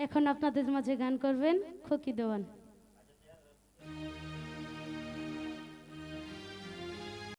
এখন আপনাদের মাঝে গান করবেন খকি দেওয়ান।